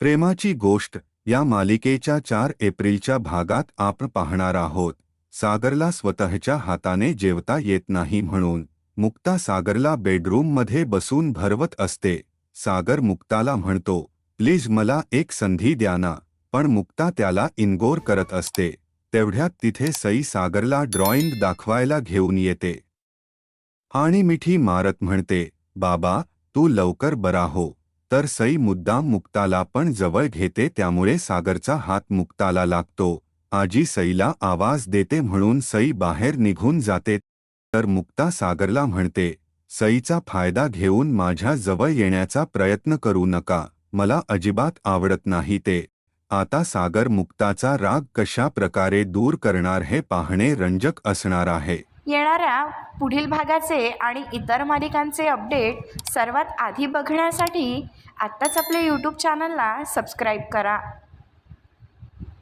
प्रेमाची गोष्ट या मालिकेच्या चार एप्रिलच्या भागात आपण पाहणार आहोत. सागरला स्वतःच्या हाताने जेवता येत नाही म्हणून मुक्ता सागरला बेडरूममध्ये बसून भरवत असते. सागर मुक्ताला म्हणतो प्लीज मला एक संधी द्या ना. पण मुक्ता त्याला इनगोर करत असते. तेवढ्यात तिथे सई सागरला ड्रॉइंग दाखवायला घेऊन येते. आणि मिठी मारत म्हणते बाबा तू लवकर बरा हो. तर सई मुद्दाम मुक्ताला पण जवळ घेते त्यामुळे सागरचा हात मुक्ताला लागतो. आजी सईला आवाज देते म्हणून सई बाहेर निघून जाते. तर मुक्ता सागरला म्हणते सईचा फायदा घेऊन माझ्या जवळ येण्याचा प्रयत्न करू नका. मला अजिबात आवडत नाही ते. आता सागर मुक्ताचा राग कशा प्रकारे दूर करणार हे पाहणे रंजक असणार आहे. येणाऱ्या पुढील भागाचे आणि इतर मालिकांचे अपडेट सर्वात आधी बघण्यासाठी आत्ताच आपल्या यूट्यूब चॅनलला सबस्क्राईब करा.